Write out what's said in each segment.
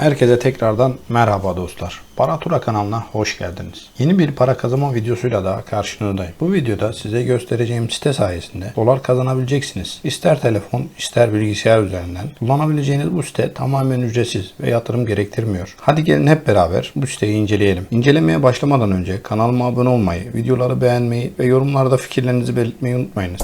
Herkese tekrardan merhaba dostlar. Paratura kanalına hoş geldiniz. Yeni bir para kazanma videosuyla daha karşınızdayım. Bu videoda size göstereceğim site sayesinde dolar kazanabileceksiniz. İster telefon ister bilgisayar üzerinden kullanabileceğiniz bu site tamamen ücretsiz ve yatırım gerektirmiyor. Hadi gelin hep beraber bu siteyi inceleyelim. İncelemeye başlamadan önce kanalıma abone olmayı, videoları beğenmeyi ve yorumlarda fikirlerinizi belirtmeyi unutmayınız.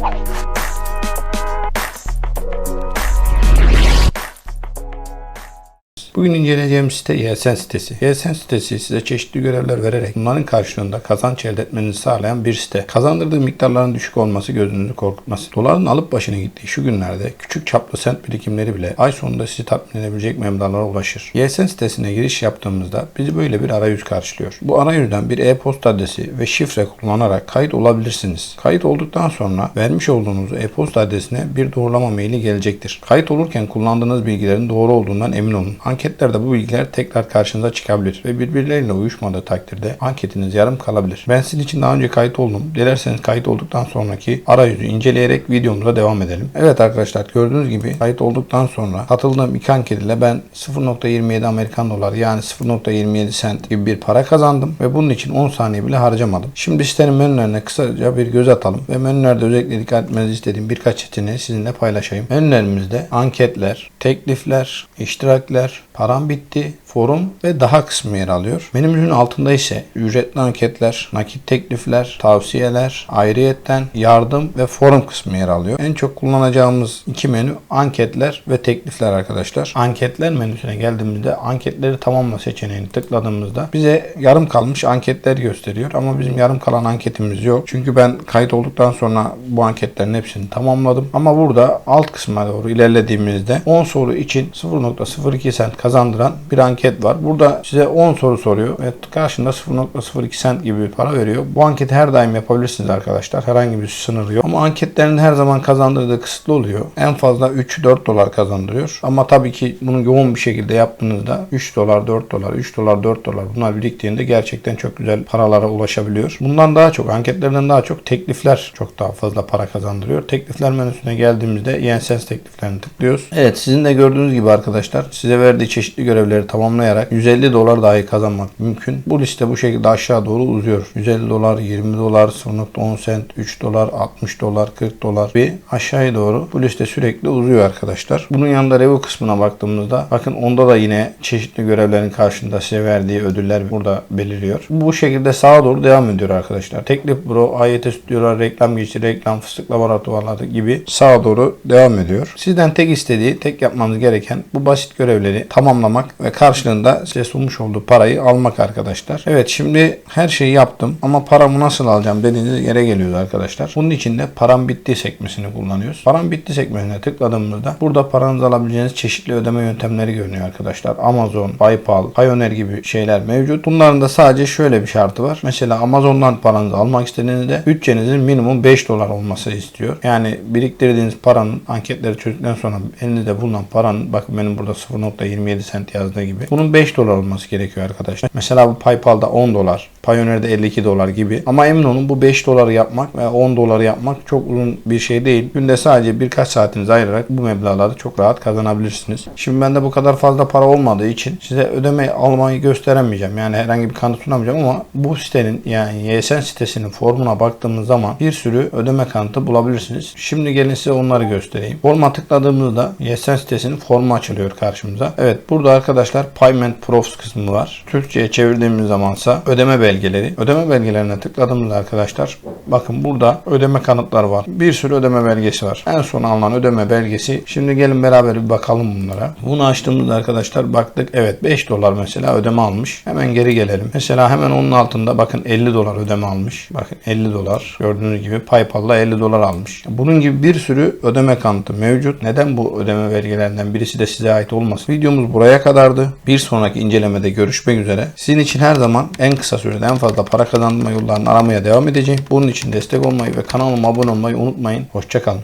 Bugün inceleyeceğim site YSN sitesi. YSN sitesi size çeşitli görevler vererek bunların karşılığında kazanç elde etmenizi sağlayan bir site. Kazandırdığı miktarların düşük olması gözünüzü korkutmaz. Doların alıp başına gittiği şu günlerde küçük çaplı sent birikimleri bile ay sonunda sizi tatmin edebilecek meblağlara ulaşır. YSN sitesine giriş yaptığımızda bizi böyle bir arayüz karşılıyor. Bu arayüzden bir e-posta adresi ve şifre kullanarak kayıt olabilirsiniz. Kayıt olduktan sonra vermiş olduğunuz e-posta adresine bir doğrulama maili gelecektir. Kayıt olurken kullandığınız bilgilerin doğru olduğundan emin olun. Anketlerde bu bilgiler tekrar karşınıza çıkabilir ve birbirleriyle uyuşmadığı takdirde anketiniz yarım kalabilir. Ben sizin için daha önce kayıt oldum. Dilerseniz kayıt olduktan sonraki arayüzü inceleyerek videomuza devam edelim. Evet arkadaşlar gördüğünüz gibi kayıt olduktan sonra katıldığım iki anket ile ben 0.27 Amerikan doları yani 0.27 sent gibi bir para kazandım ve bunun için 10 saniye bile harcamadım. Şimdi sitenin menülerine kısaca bir göz atalım ve menülerde özellikle dikkat etmenizi istediğim birkaç seçeneği sizinle paylaşayım. Menülerimizde anketler, teklifler, iştirakler, param bitti, forum ve daha kısmı yer alıyor. Menümüzün altında ise ücretli anketler, nakit teklifler, tavsiyeler, ayrıyetten yardım ve forum kısmı yer alıyor. En çok kullanacağımız iki menü anketler ve teklifler arkadaşlar. Anketler menüsüne geldiğimizde anketleri tamamla seçeneğini tıkladığımızda bize yarım kalmış anketler gösteriyor ama bizim yarım kalan anketimiz yok. Çünkü ben kayıt olduktan sonra bu anketlerin hepsini tamamladım. Ama burada alt kısma doğru ilerlediğimizde 10 soru için 0.02 sent kazandıran bir anket var. Burada size 10 soru soruyor ve karşında 0.02 sent gibi bir para veriyor. Bu anketi her daim yapabilirsiniz arkadaşlar. Herhangi bir sınırı yok. Ama anketlerin her zaman kazandırdığı kısıtlı oluyor. En fazla 3-4 dolar kazandırıyor. Ama tabii ki bunu yoğun bir şekilde yaptığınızda 3 dolar, 4 dolar, 3 dolar, 4 dolar bunlar biriktiğinde gerçekten çok güzel paralara ulaşabiliyor. Bundan daha çok, anketlerden daha çok teklifler çok daha fazla para kazandırıyor. Teklifler menüsüne geldiğimizde YenSense tekliflerini tıklıyoruz. Evet sizin de gördüğünüz gibi arkadaşlar size verdiği çeşitli görevleri tamamlayarak 150 dolar dahi kazanmak mümkün. Bu liste bu şekilde aşağı doğru uzuyor. 150 dolar, 20 dolar, 0.10 sent, 3 dolar, 60 dolar, 40 dolar bir aşağıya doğru bu liste sürekli uzuyor arkadaşlar. Bunun yanında review kısmına baktığımızda bakın onda da yine çeşitli görevlerin karşında size verdiği ödüller burada beliriyor. Bu şekilde sağa doğru devam ediyor arkadaşlar. Teklif Pro, AYT stüdyolar, reklam geçişi, reklam, fıstık laboratuvarları gibi sağa doğru devam ediyor. Sizden tek istediği, tek yapmanız gereken bu basit görevleri tamamlamak ve karşılığında size sunmuş olduğu parayı almak arkadaşlar. Evet şimdi her şeyi yaptım ama paramı nasıl alacağım dediğiniz yere geliyoruz arkadaşlar. Bunun için de param bitti sekmesini kullanıyoruz. Param bitti sekmesine tıkladığımızda burada paranızı alabileceğiniz çeşitli ödeme yöntemleri görünüyor arkadaşlar. Amazon, PayPal, Payoneer gibi şeyler mevcut. Bunların da sadece şöyle bir şartı var. Mesela Amazon'dan paranızı almak istediğinizde bütçenizin minimum 5 dolar olması istiyor. Yani biriktirdiğiniz paranın anketleri çözdükten sonra elinizde bulunan paranın bakın benim burada 0.27 sent yazdığı gibi. Bunun 5 dolar olması gerekiyor arkadaşlar. Mesela bu PayPal'da 10 dolar, Payoneer'de 52 dolar gibi. Ama emin olun bu 5 doları yapmak ve 10 doları yapmak çok uzun bir şey değil. Günde sadece birkaç saatinizi ayırarak bu meblağları çok rahat kazanabilirsiniz. Şimdi bende bu kadar fazla para olmadığı için size ödeme almayı gösteremeyeceğim. Yani herhangi bir kanıt sunamayacağım ama bu sitenin yani YSN sitesinin formuna baktığımız zaman bir sürü ödeme kanıtı bulabilirsiniz. Şimdi gelin size onları göstereyim. Forma tıkladığımızda YSN sitesinin formu açılıyor karşımıza. Evet burada arkadaşlar Payment Profs kısmı var. Türkçe'ye çevirdiğimiz zamansa ödeme belgeleri. Ödeme belgelerine tıkladığımızda arkadaşlar bakın burada ödeme kanıtları var. Bir sürü ödeme belgesi var. En son alınan ödeme belgesi. Şimdi gelin beraber bir bakalım bunlara. Bunu açtığımızda arkadaşlar baktık. Evet 5 dolar mesela ödeme almış. Hemen geri gelelim. Mesela hemen onun altında bakın 50 dolar ödeme almış. Bakın 50 dolar. Gördüğünüz gibi PayPal'la 50 dolar almış. Bunun gibi bir sürü ödeme kanıtı mevcut. Neden bu ödeme belgelerinden birisi de size ait olmasın? Videomuz buraya kadardı. Bir sonraki incelemede görüşmek üzere. Sizin için her zaman en kısa sürede en fazla para kazanma yollarını aramaya devam edeceğim. Bunun için destek olmayı ve kanalıma abone olmayı unutmayın. Hoşçakalın.